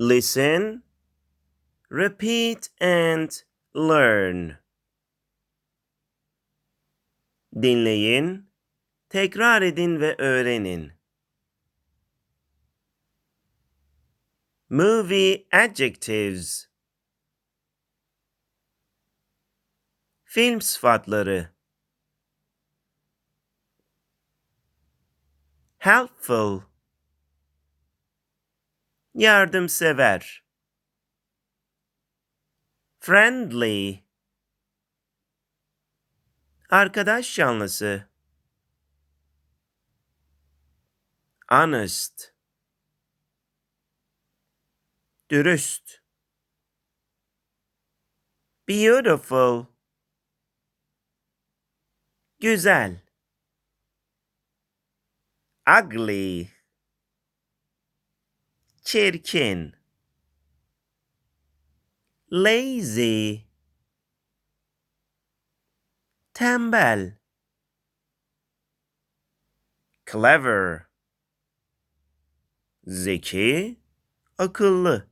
Listen, repeat and learn. Dinleyin, tekrar edin ve öğrenin. Movie adjectives. Film sıfatları. Helpful. Yardımsever. Friendly. Arkadaş canlısı. Honest. Dürüst. Beautiful. Güzel. Ugly. Çirkin. Lazy. Tembel. Clever. Zeki, akıllı.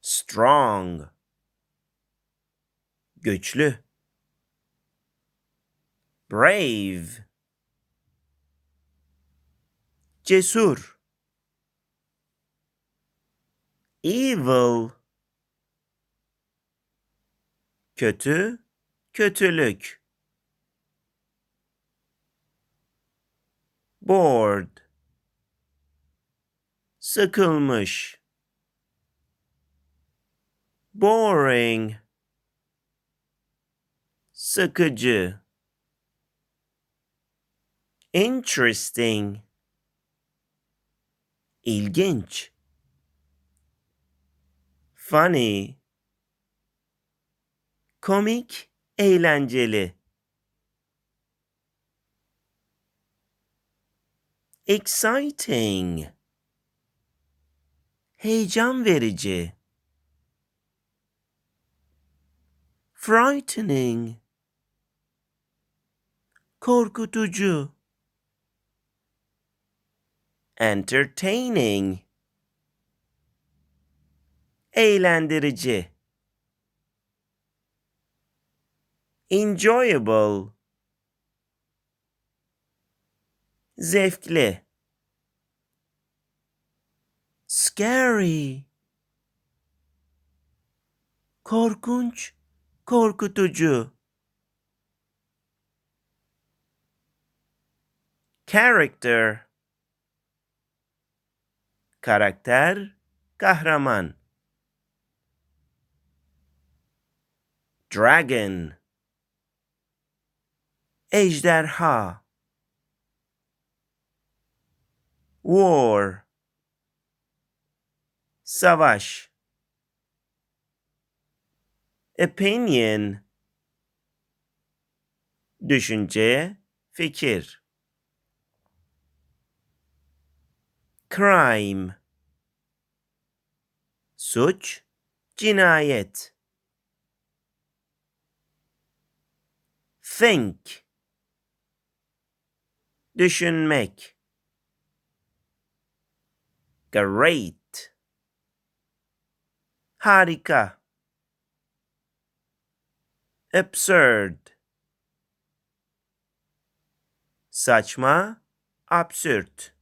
Strong. Güçlü. Brave. Cesur. Evil. Kötü, kötülük. Bored. Sıkılmış. Boring. Sıkıcı. Interesting. İlginç. Funny. Komik, eğlenceli. Exciting. Heyecan verici. Frightening. Korkutucu. Entertaining. Eğlendirici. Enjoyable. Zevkli. Scary. Korkunç, korkutucu. Character. Karakter, kahraman. Dragon. Ejderha. War. Savaş. Opinion. Düşünce, fikir. Crime. Suç, cinayet. Think. Düşünmek. Great. Harika. Absurd. Saçma, absürt.